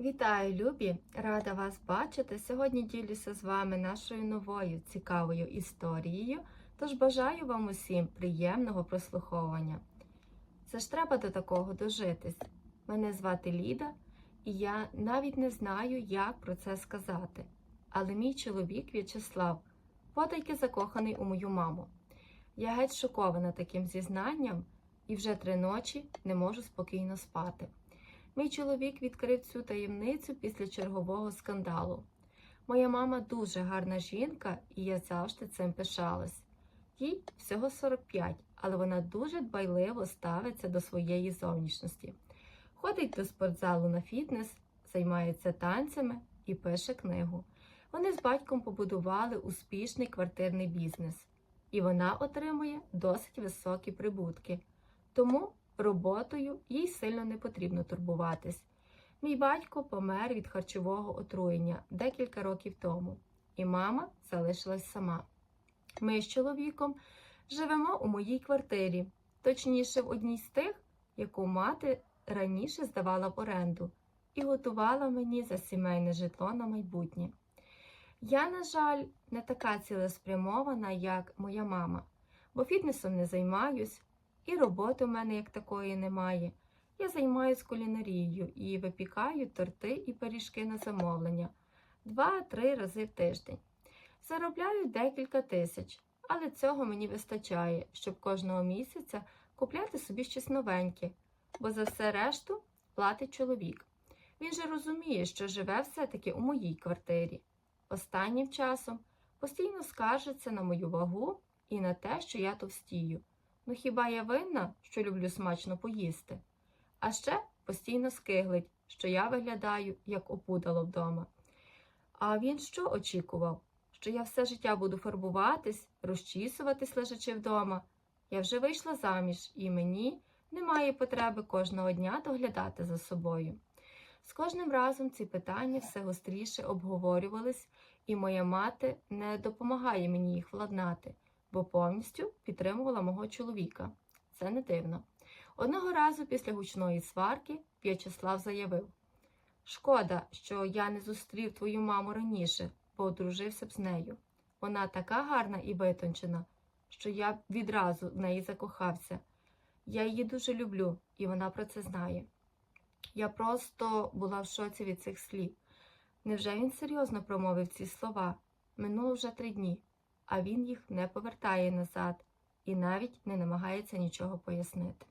Вітаю, любі! Рада вас бачити. Сьогодні ділюся з вами нашою новою цікавою історією. Тож бажаю вам усім приємного прослуховування. Це ж треба до такого дожитись. Мене звати Ліда, і я навіть не знаю, як про це сказати. Але мій чоловік В'ячеслав потайки закоханий у мою маму. Я геть шокована таким зізнанням і вже три ночі не можу спокійно спати. Мій чоловік відкрив цю таємницю після чергового скандалу. Моя мама дуже гарна жінка, і я завжди цим пишалась. Їй всього 45, але вона дуже дбайливо ставиться до своєї зовнішності. Ходить до спортзалу на фітнес, займається танцями і пише книгу. Вони з батьком побудували успішний квартирний бізнес, і вона отримує досить високі прибутки. Тому роботою їй сильно не потрібно турбуватись. Мій батько помер від харчового отруєння декілька років тому, і мама залишилась сама. Ми з чоловіком живемо у моїй квартирі, точніше, в одній з тих, яку мати раніше здавала в оренду, і готувала мені за сімейне житло на майбутнє. Я, на жаль, не така цілеспрямована, як моя мама, бо фітнесом не займаюсь, і роботи в мене як такої немає. Я займаюсь кулінарією і випікаю торти і пиріжки на замовлення два-три рази в тиждень. Заробляю декілька тисяч, але цього мені вистачає, щоб кожного місяця купляти собі щось новеньке, бо за все решту платить чоловік. Він же розуміє, що живе все-таки у моїй квартирі. Останнім часом постійно скаржиться на мою вагу і на те, що я товстію. Ну хіба я винна, що люблю смачно поїсти? А ще постійно скиглить, що я виглядаю, як опудало вдома. А він що очікував? Що я все життя буду фарбуватись, розчісуватись, лежачи вдома. Я вже вийшла заміж, і мені немає потреби кожного дня доглядати за собою. З кожним разом ці питання все гостріше обговорювались, і моя мати не допомагає мені їх владнати бо повністю підтримувала мого чоловіка. Це не дивно. Одного разу після гучної сварки В'ячеслав заявив: Шкода, що я не зустрів твою маму раніше, бо одружився б з нею. Вона така гарна і витончена, що я відразу в неї закохався. Я її дуже люблю, і вона про це знає. Я просто була в шоці від цих слів. Невже він серйозно промовив ці слова? Минуло вже три дні а він їх не повертає назад і навіть не намагається нічого пояснити.